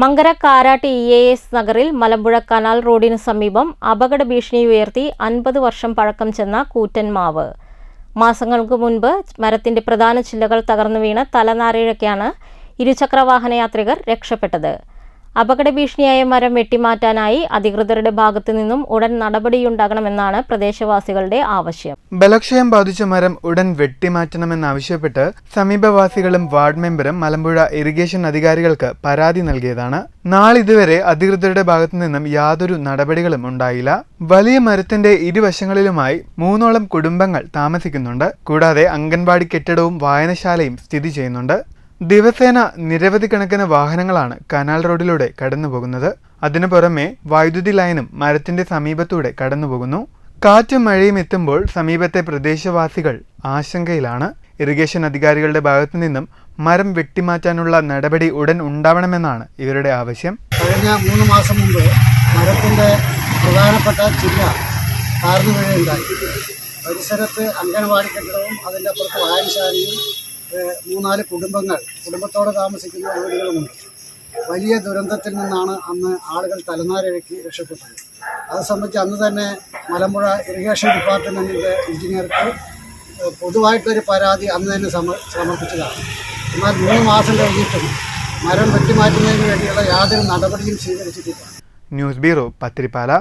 Mankara Karat E A S നഗറിൽ Malampuzha canal റോഡിന് സമീപം അപകട ഭീഷണി ഉയർത്തി അൻപത് വർഷം പഴക്കം ചെന്ന കൂറ്റൻ മാവ്. മാസങ്ങൾക്ക് മുൻപ് മരത്തിന്റെ പ്രധാന ചില്ലകൾ തകർന്നു വീണ് തലനാരിഴയ്ക്കാണ് ഇരുചക്രവാഹന യാത്രികർ രക്ഷപ്പെട്ടത്. അപകട ഭീഷണിയായ മരം വെട്ടിമാറ്റാനായി അധികൃതരുടെ ഭാഗത്തു നിന്നും ഉടൻ നടപടിയുണ്ടാകണമെന്നാണ് പ്രദേശവാസികളുടെ ആവശ്യം. ബലക്ഷയം ബാധിച്ച മരം ഉടൻ വെട്ടിമാറ്റണമെന്നാവശ്യപ്പെട്ട് സമീപവാസികളും വാർഡ് മെമ്പറും മലമ്പുഴ ഇറിഗേഷൻ അധികാരികൾക്ക് പരാതി നൽകിയതാണ്. നാളിതുവരെ അധികൃതരുടെ ഭാഗത്തു നിന്നും യാതൊരു നടപടികളും ഉണ്ടായില്ല. വലിയ മരത്തിന്റെ ഇരുവശങ്ങളിലുമായി മൂന്നോളം കുടുംബങ്ങൾ താമസിക്കുന്നുണ്ട്. കൂടാതെ അംഗൻവാടി കെട്ടിടവും വായനശാലയും സ്ഥിതി ചെയ്യുന്നുണ്ട്. ദിവസേന നിരവധി കണക്കിന് വാഹനങ്ങളാണ് കനാൽ റോഡിലൂടെ കടന്നുപോകുന്നത്. അതിനു പുറമെ വൈദ്യുതി ലൈനും മരത്തിന്റെ സമീപത്തൂടെ കടന്നുപോകുന്നു. കാറ്റും മഴയും എത്തുമ്പോൾ സമീപത്തെ പ്രദേശവാസികൾ ആശങ്കയിലാണ്. ഇറിഗേഷൻ അധികാരികളുടെ ഭാഗത്തു നിന്നും മരം വെട്ടിമാറ്റാനുള്ള നടപടി ഉടൻ ഉണ്ടാവണമെന്നാണ് ഇവരുടെ ആവശ്യം. കഴിഞ്ഞ മൂന്ന് മാസം മുമ്പ് മരത്തിന്റെ പ്രധാനപ്പെട്ട ചില്ല താഴ്ന്നു വീഴുണ്ടായി പരിസരത്ത് അംഗനവാടി കെട്ടിടവും അതിന്റെ അപ്പുറത്ത് വായനശാലയും മൂന്നാൽ കുടുംബങ്ങൾ. കുടുംബത്തോടെ താമസിക്കുന്ന വീടുകളുമുണ്ട് വലിയ ദുരന്തത്തിൽ നിന്നാണ് അന്ന് ആളുകൾ തലനാരിഴക്കി രക്ഷപ്പെട്ടത്. അത് സംബന്ധിച്ച് അന്ന് തന്നെ മലമ്പുഴ ഇറിഗേഷൻ ഡിപ്പാർട്ട്മെന്റിന്റെ എഞ്ചിനീയർക്ക് പൊതുവായിട്ടൊരു പരാതി അന്ന് തന്നെ സമ സമർപ്പിച്ചതാണ്. എന്നാൽ മൂന്ന് മാസം കഴിഞ്ഞിട്ടും മരം വെട്ടിമാറ്റുന്നതിന് വേണ്ടിയുള്ള യാതൊരു നടപടിയും സ്വീകരിച്ചിട്ടില്ല. News bureau Pathirippala.